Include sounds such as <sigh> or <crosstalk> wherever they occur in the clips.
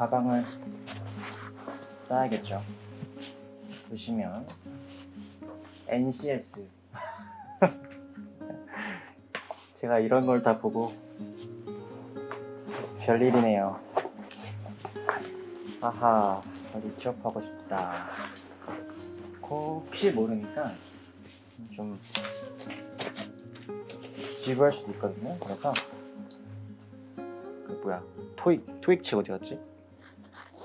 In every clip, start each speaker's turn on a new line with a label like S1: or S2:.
S1: 가방을 싸야겠죠. 보시면 NCS <laughs> 제가 이런 걸 다 보고 별일이네요. 아하 어디 취업하고 싶다. 혹시 모르니까 좀 지루할 수도 있거든요. 그래서 그 뭐야 토익 토익 책 어디 갔지?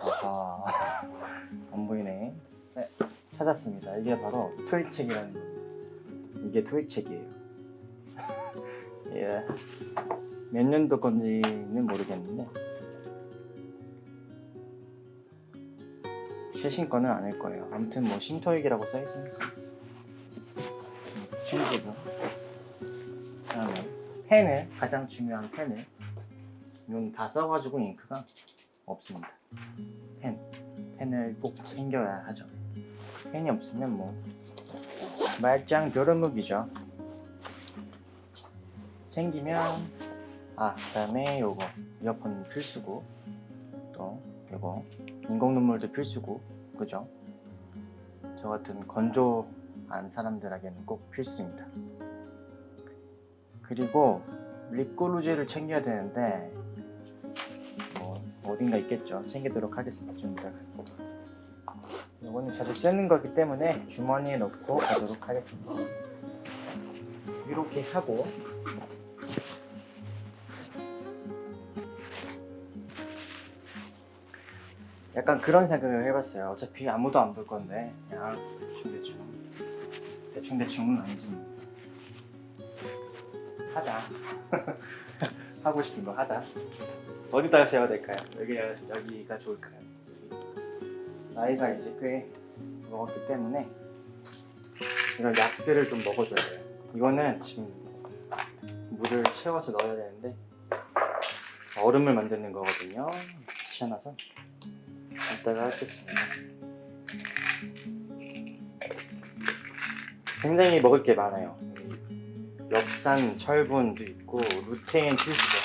S1: 아하 <laughs> 안 보이네. 네 찾았습니다. 이게 바로 토익책이라는 거. 이게 토익책이에요. <laughs> 예. 몇 년도 건지는 모르겠는데 최신 거는 아닐 거예요. 아무튼 뭐 신토익이라고 써 있으니까 신기도. 그다음에 펜을 가장 중요한 펜을 이건 다 써가지고 잉크가 없습니다. 펜 펜을 꼭 챙겨야 하죠. 펜이 없으면 뭐 말짱 도루묵이죠. 챙기면 아 그다음에 요거 이어폰 필수고 또 요거 인공 눈물도 필수고 그죠? 저 같은 건조한 사람들에게는 꼭 필수입니다. 그리고 립글루즈를 챙겨야 되는데 뭐 어딘가 있겠죠. 챙기도록 하겠습니다. 준비가. 이거는 자주 쓰는 거기 때문에 주머니에 넣고 가도록 하겠습니다. 이렇게 하고 약간 그런 생각을 해봤어요. 어차피 아무도 안 볼 건데 그냥 대충 대충 대충 대충은 아니지. 하자. <laughs> 하고 싶은 거 하자. 어디다가 세워야 될까요? 여기 여기가 좋을까요? 나이가 이제 꽤 먹었기 때문에 이런 약들을 좀 먹어줘야 돼요. 이거는 지금 물을 채워서 넣어야 되는데 얼음을 만드는 거거든요. 귀찮아서 이따가 하겠습니다. 굉장히 먹을 게 많아요. 엽산, 철분도 있고 루테인 필수죠.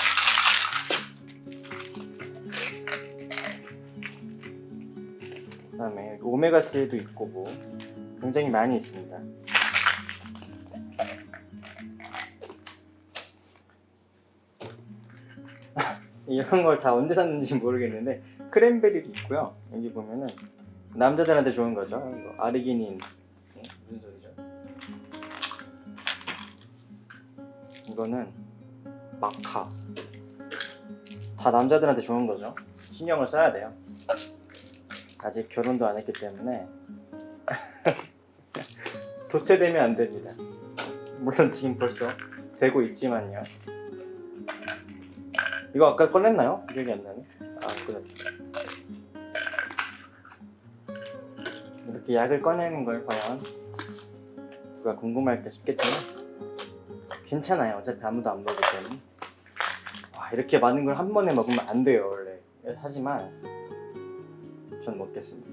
S1: 그다음에 오메가 3도 있고 뭐 굉장히 많이 있습니다. <laughs> 이런 걸 다 언제 샀는지 모르겠는데 크랜베리도 있고요. 여기 보면은 남자들한테 좋은 거죠. 아르기닌 네, 무슨 소리 이거는 마카 다 남자들한테 좋은 거죠. 신경을 써야 돼요. 아직 결혼도 안 했기 때문에 <laughs> 도태되면 안 됩니다. 물론 지금 벌써 되고 있지만요. 이거 아까 꺼냈나요? 기억이 안 나네. 아, 꺼냈 이렇게 약을 꺼내는 걸 과연 누가 궁금할까 싶겠지만 괜찮아요. 어차피 아무도 안 먹을 때는. 와, 이렇게 많은 걸 한 번에 먹으면 안 돼요, 원래. 하지만 전 먹겠습니다.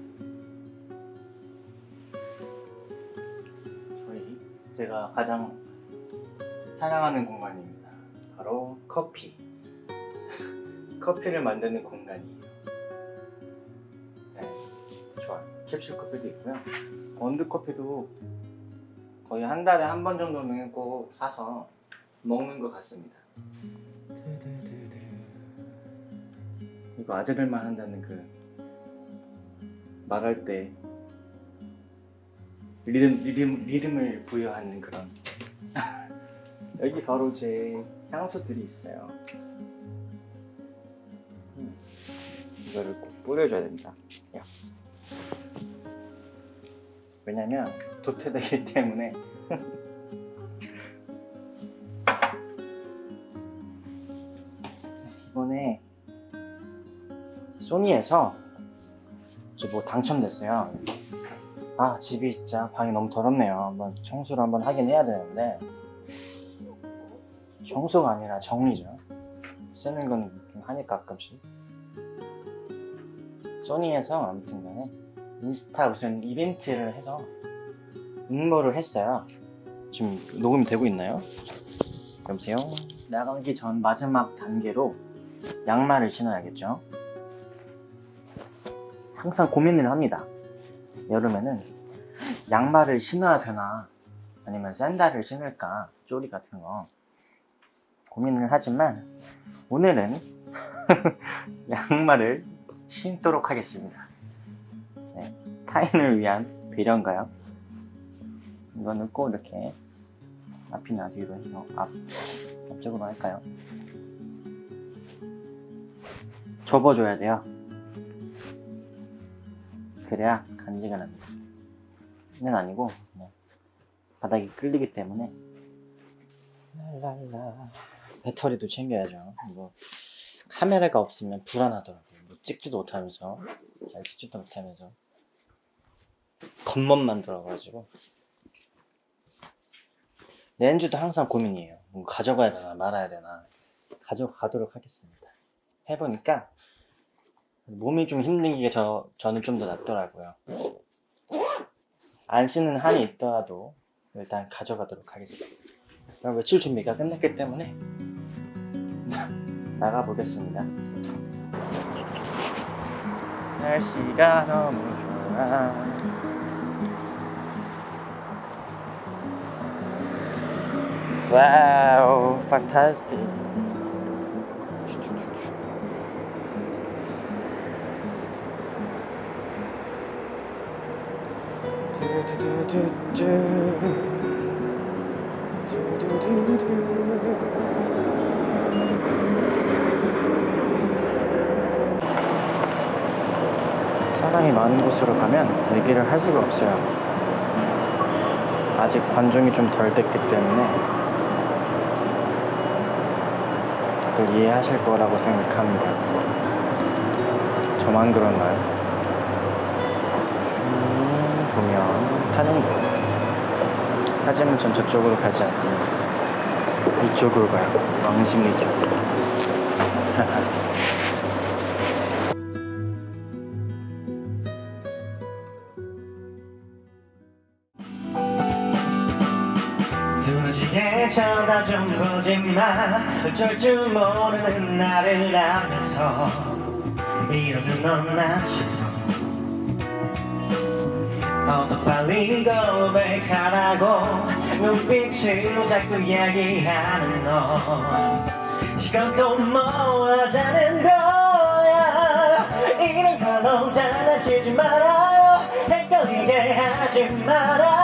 S1: 저희 제가 가장 사랑하는 공간입니다. 바로 커피. <laughs> 커피를 만드는 공간이에요. 네, 좋아요. 캡슐 커피도 있고요. 원두 커피도 거의 한 달에 한 번 정도는 꼭 사서 먹는 것 같습니다. 이거 아재들만 한다는 그 말할 때 리듬, 리듬, 리듬을 부여하는 그런 <laughs> 여기 바로 제 향수들이 있어요 음, 이거를 꼭 뿌려줘야 됩니다 야. 왜냐면 도태되기 <laughs> 때문에 이번에 소니에서 이제 뭐 당첨됐어요. 아 집이 진짜 방이 너무 더럽네요. 한번 청소를 한번 하긴 해야 되는데 청소가 아니라 정리죠. 쓰는 건 좀 하니까 가끔씩. 소니에서 아무튼 간에 인스타 무슨 이벤트를 해서 응모를 했어요. 지금 녹음이 되고 있나요? 여보세요? 나가기 전 마지막 단계로 양말을 신어야겠죠. 항상 고민을 합니다. 여름에는 양말을 신어야 되나 아니면 샌들을 신을까 쪼리 같은 거 고민을 하지만 오늘은 <laughs> 양말을 신도록 하겠습니다. 네, 타인을 위한 배려인가요? 이거는 꼭 이렇게 앞이나 뒤로 해서 앞, 앞쪽으로 할까요? 접어줘야 돼요. 그래야 간지가 납니다. 는 아니고 네. 바닥이 끌리기 때문에 랄랄라 배터리도 챙겨야죠. 이거 카메라가 없으면 불안하더라고요. 뭐 찍지도 못하면서 잘 찍지도 못하면서 겉멋 만 들어가지고 렌즈도 항상 고민이에요. 뭐 가져가야 되나 말아야 되나 가져가도록 하겠습니다. 해보니까 몸이 좀 힘든 게 저, 저는 좀 더 낫더라고요. 안 쓰는 한이 있더라도 일단 가져가도록 하겠습니다. 외출 준비가 끝났기 때문에 <laughs> 나가보겠습니다. 날씨가 너무 좋아. 와우, fantastic. 사람이 많은 곳으로 가면 얘기를 할 수가 없어요. 아직 관중이 좀 덜 됐기 때문에 다들 이해하실 거라고 생각합니다. 저만 그런가요? 음, 보면 타는 거. 하지만 전 저쪽으로 가지 않습니다. 이쪽으로 가요. 왕십리죠. <laughs> 쳐다 좀 보지마 어쩔 줄 모르는 나를 알면서. 이러면 넌나 싶어. 어서 빨리 고백하라고 눈빛으로 자꾸 이야기하는 너. 시간 또 뭐하자는 거야. 이런 걸로 장난치지 말아요. 헷갈리게 하지 말아요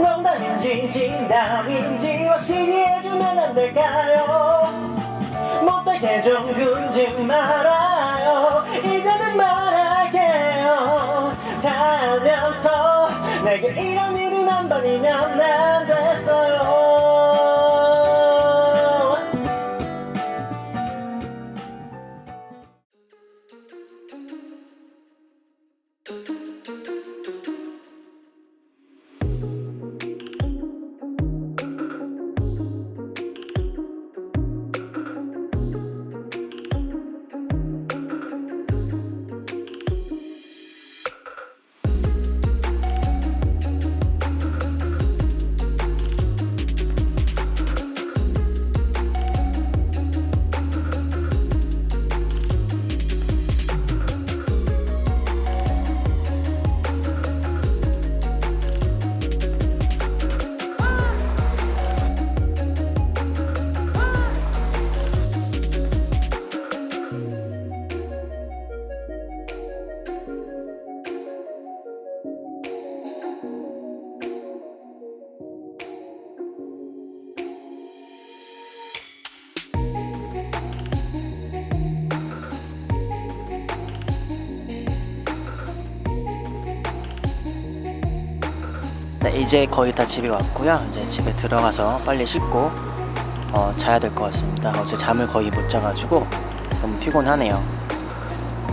S1: 농담인지 진담인지 확실히 해주면 안 될까요? 못되게 좀 굴지 말아요. 이제는 말할게요. 다 알면서 내게 이런 일은 한 번이면 안됐 네, 이제 거의 다 집에 왔고요. 이제 집에 들어가서 빨리 씻고 어, 자야 될 것 같습니다. 어제 잠을 거의 못 자가지고 너무 피곤하네요.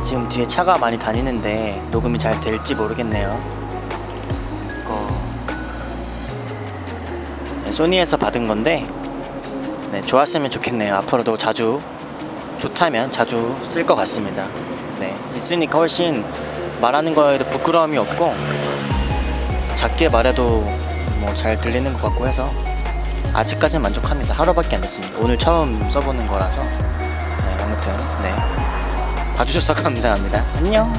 S1: 지금 뒤에 차가 많이 다니는데 녹음이 잘 될지 모르겠네요. 이거 네, 소니에서 받은 건데 네, 좋았으면 좋겠네요. 앞으로도 자주 좋다면 자주 쓸 것 같습니다. 네, 있으니까 훨씬 말하는 거에도 부끄러움이 없고 작게 말해도 뭐 잘 들리는 것 같고 해서 아직까지는 만족합니다. 하루밖에 안 됐습니다. 오늘 처음 써보는 거라서 네, 아무튼 네 봐주셔서 <laughs> 감사합니다. 안녕.